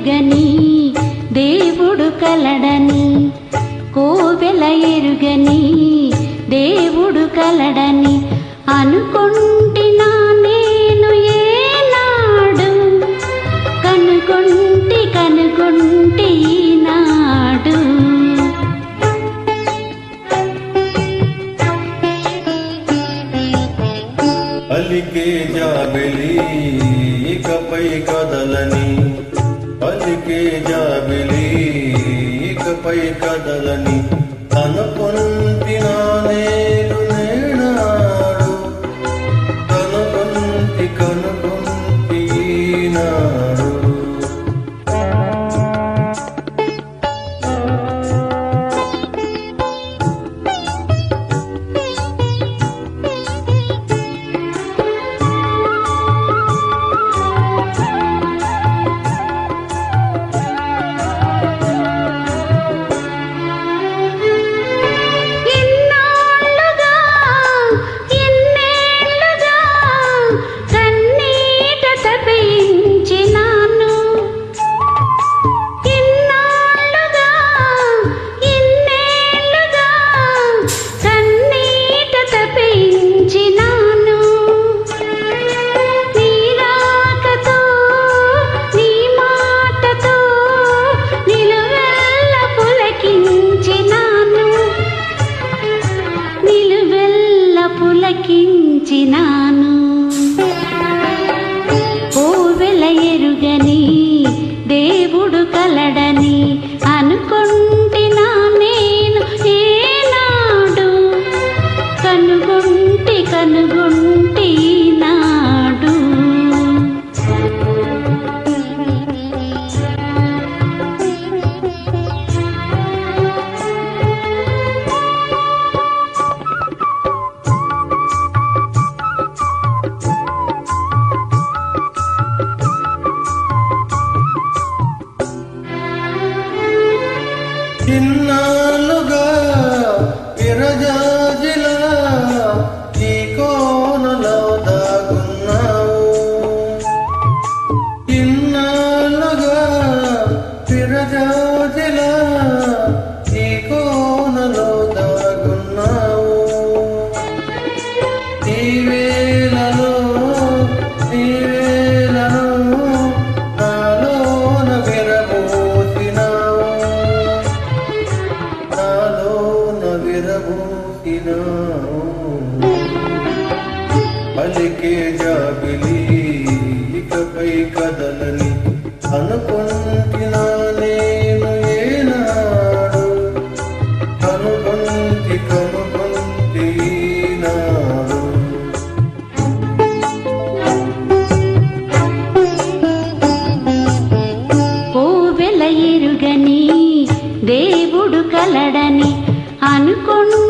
ఎరుగని దేవుడు కలడని కోవెల ఎరుగని దేవుడు కలడని అనుకుంటున్నా నేను ఏనాడు. కనుకుంటి కనుకుంటి ఈనాడు. అలికే జాబెలి ఇకపై కదలని. వారికే జాబిలి. ఇకపై కదలని తన పొందినా ఎరుగని అలికే జాబిలి ఇకపై కదలని అనుకుంటున్న నేను ఏనాడు నాడు ఎరుగని దేవుడు కలడని అనుకుంటు